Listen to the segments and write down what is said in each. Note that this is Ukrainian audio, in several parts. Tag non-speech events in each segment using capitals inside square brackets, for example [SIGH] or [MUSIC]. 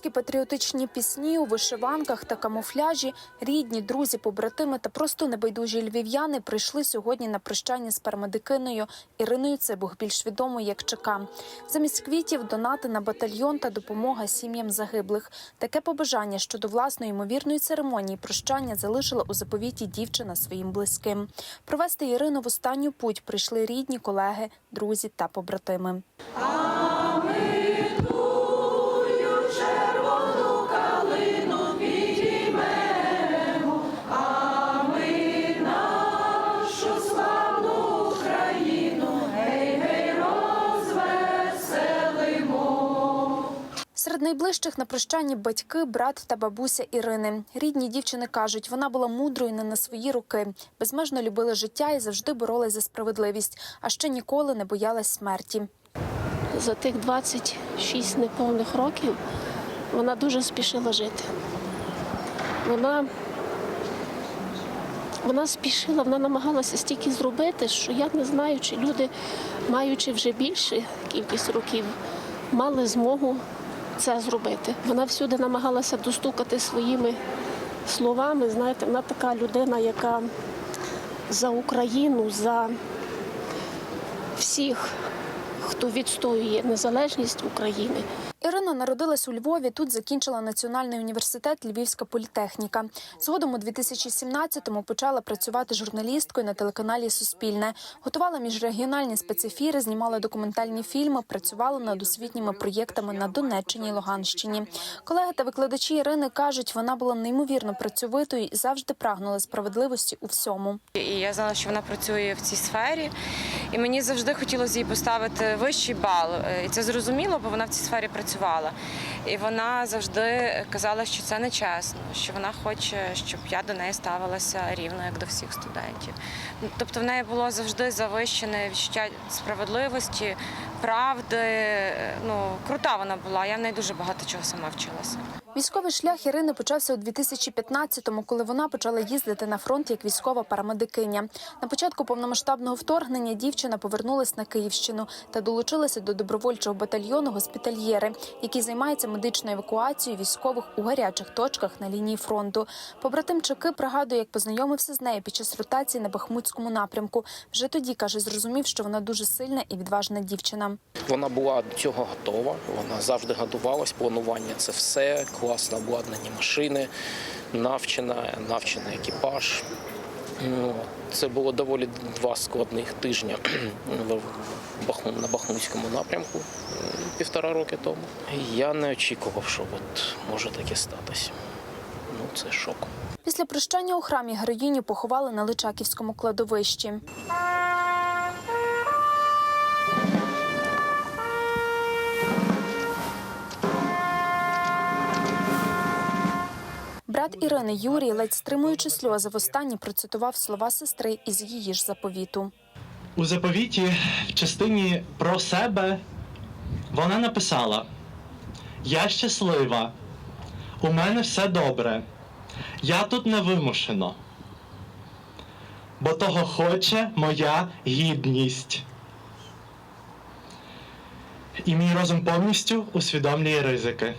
Солодкі патріотичні пісні у вишиванках та камуфляжі, рідні, друзі, побратими та просто небайдужі львів'яни прийшли сьогодні на прощання з парамедикиною Іриною Цибух, більш відомою як ЧК. Замість квітів донати на батальйон та допомога сім'ям загиблих. Таке побажання щодо власної ймовірної церемонії прощання залишила у заповіті дівчина своїм близьким. Провести Ірину в останню путь прийшли рідні, колеги, друзі та побратими. Серед найближчих на прощанні батьки, брат та бабуся Ірини. Рідні дівчини кажуть, вона була мудрою не на свої роки, безмежно любила життя і завжди боролась за справедливість, а ще ніколи не боялась смерті. За тих 26 неповних років вона дуже спішила жити. Вона, вона спішила, вона намагалася стільки зробити, що я не знаю, чи люди, маючи вже більше кількість років, мали змогу це зробити. Вона всюди намагалася достукати своїми словами. Знаєте, вона така людина, яка за Україну, за всіх, хто відстоює незалежність України. Ірина народилась у Львові. Тут закінчила Національний університет Львівська політехніка. Згодом у 2017-му почала працювати журналісткою на телеканалі Суспільне. Готувала міжрегіональні спецефіри, знімала документальні фільми, працювала над освітніми проєктами на Донеччині і Луганщині. Колеги та викладачі Ірини кажуть, вона була неймовірно працьовитою і завжди прагнула справедливості у всьому. І я знала, що вона працює в цій сфері, і мені завжди хотілося їй поставити вищий бал. Е, І це зрозуміло, бо вона в цій сфері працювала. І вона завжди казала, що це не чесно, що вона хоче, щоб я до неї ставилася рівно, як до всіх студентів. Тобто в неї було завжди завищене відчуття справедливості, правди. Ну, крута вона була. Я в неї дуже багато чого сама вчилася. Військовий шлях Ірини почався у 2015-му, коли вона почала їздити на фронт як військова парамедикиня. На початку повномасштабного вторгнення дівчина повернулась на Київщину та долучилася до добровольчого батальйону госпітальєри, який займається медичною евакуацією військових у гарячих точках на лінії фронту. Побратим Чеки пригадує, як познайомився з нею під час ротації на Бахмутському напрямку. Вже тоді каже, зрозумів, що вона дуже сильна і відважна дівчина. Вона була до цього готова. Вона завжди готувалась. Планування це все, класно обладнані машини, навчена, навчений екіпаж. Ну, Це було доволі два складних тижні [CLEARS THROAT] на Бахмутському напрямку півтора роки тому. Я не очікував, що от може таке статися. Ну, це шок. Після прощання у храмі героїню поховали на Личаківському кладовищі. Брат Ірини Юрій, ледь стримуючи сльози, востаннє процитував слова сестри із її ж заповіту. У заповіті в частині про себе вона написала: Я щаслива, у мене все добре, я тут не вимушено, бо того хоче моя гідність. І мій розум повністю усвідомлює ризики.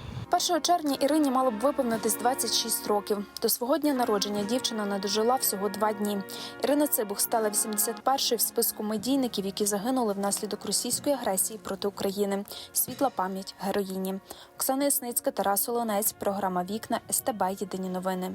1 червня Ірині мало б виповнитись 26 років. До свого дня народження дівчина не дожила всього два дні. Ірина Цибух стала 81-ю в списку медійників, які загинули внаслідок російської агресії проти України. Світла пам'ять героїні. Оксана Ясницька, Тарас Олонець. Програма Вікна СТБ. Єдині новини.